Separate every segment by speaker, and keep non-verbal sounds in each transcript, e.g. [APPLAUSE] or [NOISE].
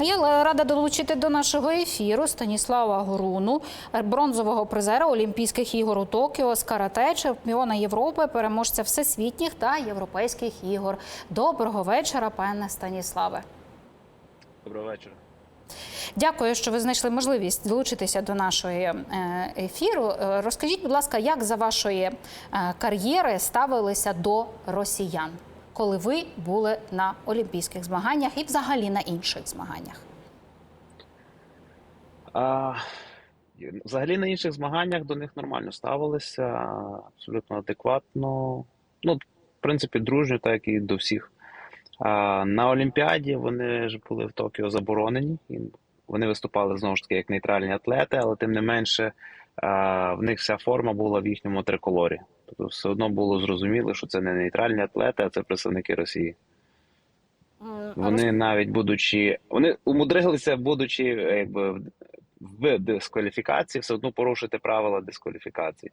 Speaker 1: А я рада долучити до нашого ефіру Станіслава Горуну, бронзового призера Олімпійських ігор у Токіо з карате, чемпіона Європи, переможця всесвітніх та європейських ігор. Доброго вечора, пане Станіславе.
Speaker 2: Доброго вечора.
Speaker 1: Дякую, що ви знайшли можливість долучитися до нашої е, ефіру. Е, Розкажіть, будь ласка, як за вашої е, кар'єри ставилися до росіян, коли ви були на олімпійських змаганнях і взагалі на інших змаганнях?
Speaker 2: А, взагалі на інших змаганнях до них нормально ставилися, абсолютно адекватно. Ну, в принципі, дружньо, так і до всіх. А, на Олімпіаді вони ж були в Токіо заборонені. Вони виступали знову ж таки як нейтральні атлети, але тим не менше в них вся форма була в їхньому триколорі. Тобто все одно було зрозуміло, що це не нейтральні атлети, а це представники Росії. Вони навіть будучи, вони умудрилися, будучи е, якби в- дискваліфікації, все одно порушити правила дискваліфікації.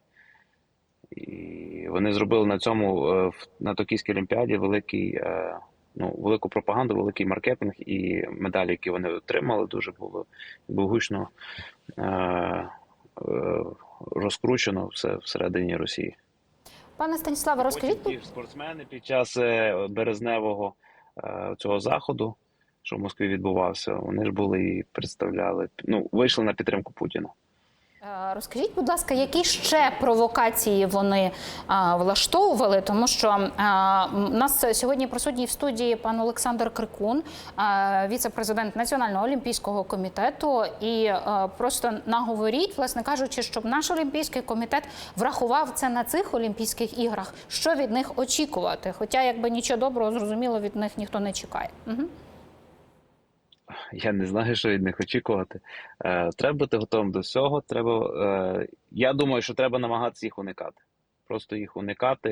Speaker 2: І вони зробили на цьому е, на Токійській Олімпіаді великий, е, ну, велику пропаганду, великий маркетинг і медалі, які вони отримали, дуже було якби гучно е, е, розкручено все всередині Росії.
Speaker 1: Пане Станіславе, розкажіть,
Speaker 2: Потім ті спортсмени під час е, березневого е, цього заходу, що в Москві відбувався, вони ж були і представляли, ну, вийшли на підтримку Путіна.
Speaker 1: Е, Розкажіть, будь ласка, які ще провокації вони а, влаштовували? Тому що а, у нас сьогодні присутній в студії пан Олександр Крикун, віце-президент Національного олімпійського комітету. І а, просто наговоріть, власне кажучи, щоб наш олімпійський комітет врахував це на цих олімпійських іграх. Що від них очікувати? Хоча, якби нічого доброго, зрозуміло, від них ніхто не чекає. Угу.
Speaker 2: Я не знаю, що від них очікувати. Е, треба бути готовим до всього. Треба, е, я думаю, що треба намагатися їх уникати. Просто їх уникати.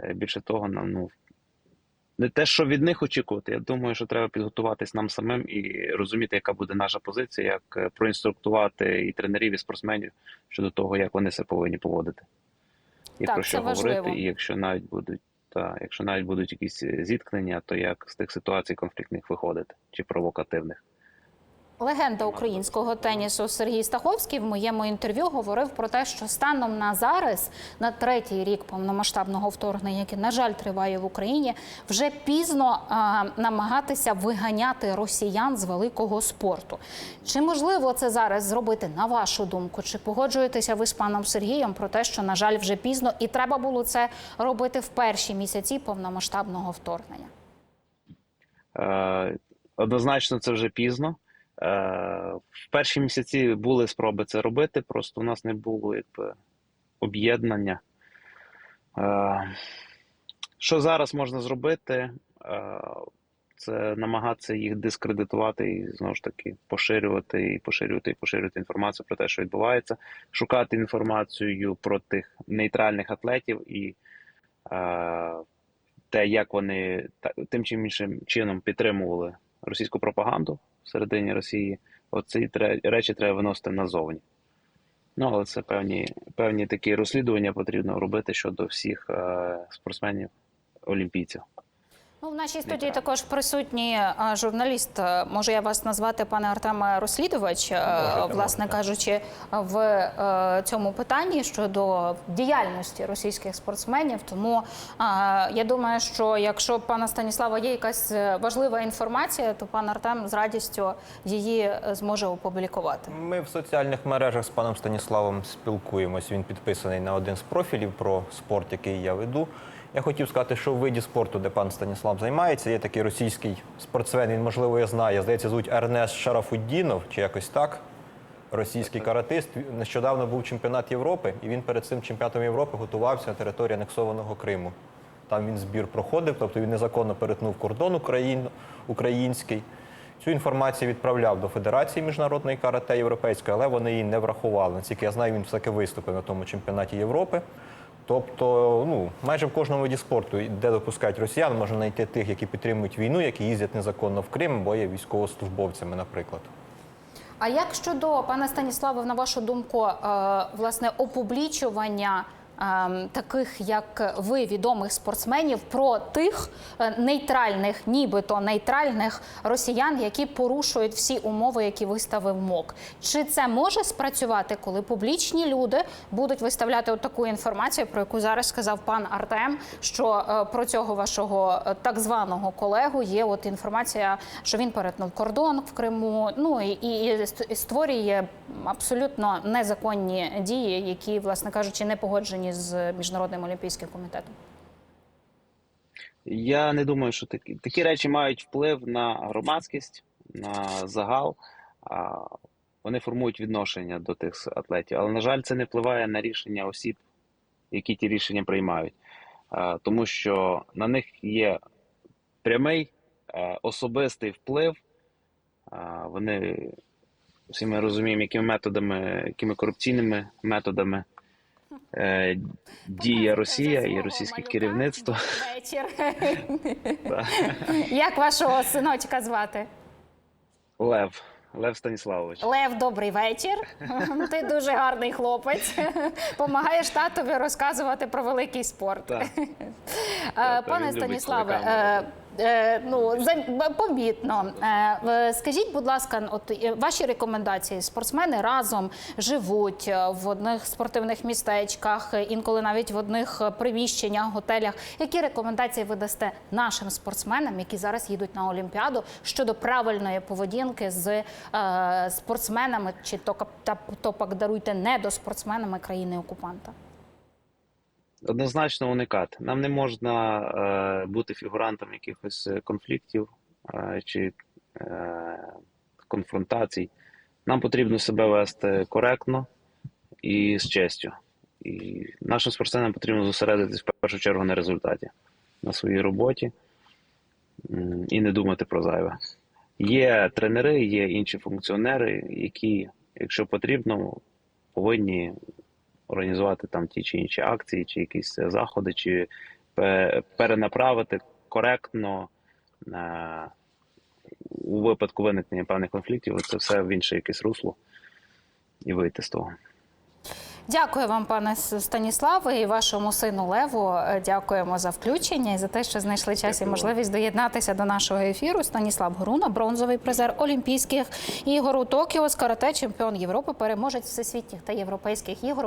Speaker 2: Е, більше того, нам, ну, не те, що від них очікувати. Я думаю, що треба підготуватись нам самим і розуміти, яка буде наша позиція, як е, проінструктувати і тренерів, і спортсменів щодо того, як вони себе повинні поводити. І
Speaker 1: Так,
Speaker 2: про що
Speaker 1: важливо.
Speaker 2: говорити, і якщо навіть будуть. Та якщо навіть будуть якісь зіткнення, то як з тих ситуацій конфліктних виходити чи провокативних?
Speaker 1: Легенда українського тенісу Сергій Стаховський в моєму інтерв'ю говорив про те, що станом на зараз, на третій рік повномасштабного вторгнення, яке на жаль триває в Україні, вже пізно а, намагатися виганяти росіян з великого спорту. Чи можливо це зараз зробити на вашу думку? Чи погоджуєтеся ви з паном Сергієм про те, що на жаль вже пізно, і треба було це робити в перші місяці повномасштабного вторгнення?
Speaker 2: Е, Однозначно, це вже пізно. Е, В перші місяці були спроби це робити, просто у нас не було якби об'єднання. Е, Що зараз можна зробити? Е, Це намагатися їх дискредитувати і знову ж таки поширювати і поширювати і поширювати інформацію про те, що відбувається, шукати інформацію про тих нейтральних атлетів і е, те, як вони тим чи іншим чином підтримували російську пропаганду всередині Росії, оці речі треба виносити назовні. Ну, але це певні, певні такі розслідування потрібно робити щодо всіх е, спортсменів, олімпійців.
Speaker 1: Ну, в нашій студії також присутній е, журналіст. е, Може я вас назвати пане Артеме розслідувач, е,
Speaker 3: Можете,
Speaker 1: власне кажучи, в цьому питанні щодо діяльності російських спортсменів. Тому я думаю, що якщо пана Станіслава є якась важлива інформація, то пан Артем з радістю її зможе опублікувати.
Speaker 3: Ми в соціальних мережах з паном Станіславом спілкуємось. Він підписаний на один з профілів про спорт, який я веду. Я хотів сказати, що в виді спорту, де пан Станіслав займається, є такий російський спортсмен. Він, можливо, я знаю. Здається, звуть Ернест Шарафуддінов чи якось так. Російський каратист. Нещодавно був чемпіонат Європи, і він перед цим чемпіонатом Європи готувався на території анексованого Криму. Там він збір проходив, тобто він незаконно перетнув кордон Україн, український. Цю інформацію відправляв до Федерації міжнародної карате європейської, але вони її не врахували. Наскільки я знаю, він все-таки виступив на тому чемпіонаті Європи. Тобто, ну майже в кожному виді спорту, де допускають росіян, можна знайти тих, які підтримують війну, які їздять незаконно в Крим, бо є військовослужбовцями, наприклад.
Speaker 1: А як щодо пане Станіславе, на вашу думку, е, власне, опублічування таких, як ви, відомих спортсменів, про тих е, нейтральних, нібито нейтральних росіян, які порушують всі умови, які виставив МОК. Чи це може спрацювати, коли публічні люди будуть виставляти таку інформацію, про яку зараз сказав пан Артем, що е, про цього вашого е, так званого колегу є от інформація, що він перетнув кордон в Криму, ну і, і і створює абсолютно незаконні дії, які, власне кажучи, не погоджені з міжнародним олімпійським комітетом.
Speaker 2: Я не думаю, що такі, такі речі мають вплив на громадськість, на загал. Вони формують відношення до тих атлетів. Але, на жаль, це не впливає на рішення осіб, які ті рішення приймають. Тому що на них є прямий е, особистий вплив. Вони всі ми розуміємо, якими методами, якими корупційними методами діє Росія і російське керівництво.
Speaker 1: Вечір. [LAUGHS] Як вашого синочка звати?
Speaker 2: Лев, Лев Станіславович.
Speaker 1: Лев, добрий вечір. [LAUGHS] Ти дуже гарний хлопець. [LAUGHS] Помагаєш татові розказувати про великий спорт. Е,
Speaker 2: так,
Speaker 1: Пане Станіславе, е, е, ну за- помітно. Е, е, Скажіть, будь ласка, от е, ваші рекомендації. Спортсмени разом живуть е, в одних спортивних містечках, е, інколи навіть в одних е, приміщеннях, готелях. Які рекомендації ви дасте нашим спортсменам, які зараз їдуть на Олімпіаду щодо правильної поведінки з е, спортсменами, чи то даруйте не до спортсменами країни окупанта?
Speaker 2: Однозначно уникати. Нам не можна е, бути фігурантом якихось е, конфліктів е, чи е, конфронтацій. Нам потрібно себе вести коректно і з честю. І нашим спортсменам потрібно зосередитись в першу чергу на результаті, на своїй роботі і не думати про зайве. Є тренери, є інші функціонери, які, якщо потрібно, повинні організувати там ті чи інші акції, чи якісь е, заходи, чи перенаправити коректно е, у випадку виникнення певних конфліктів, це все в інше якесь русло і вийти з того.
Speaker 1: Дякую вам, пане Станіславе, і вашому сину Леву. Е, Дякуємо за включення і за те, що знайшли час і можливість доєднатися до нашого ефіру. Станіслав Горуна, бронзовий призер Олімпійських ігор у Токіо карате, чемпіон Європи, переможець всесвітніх та європейських ігор.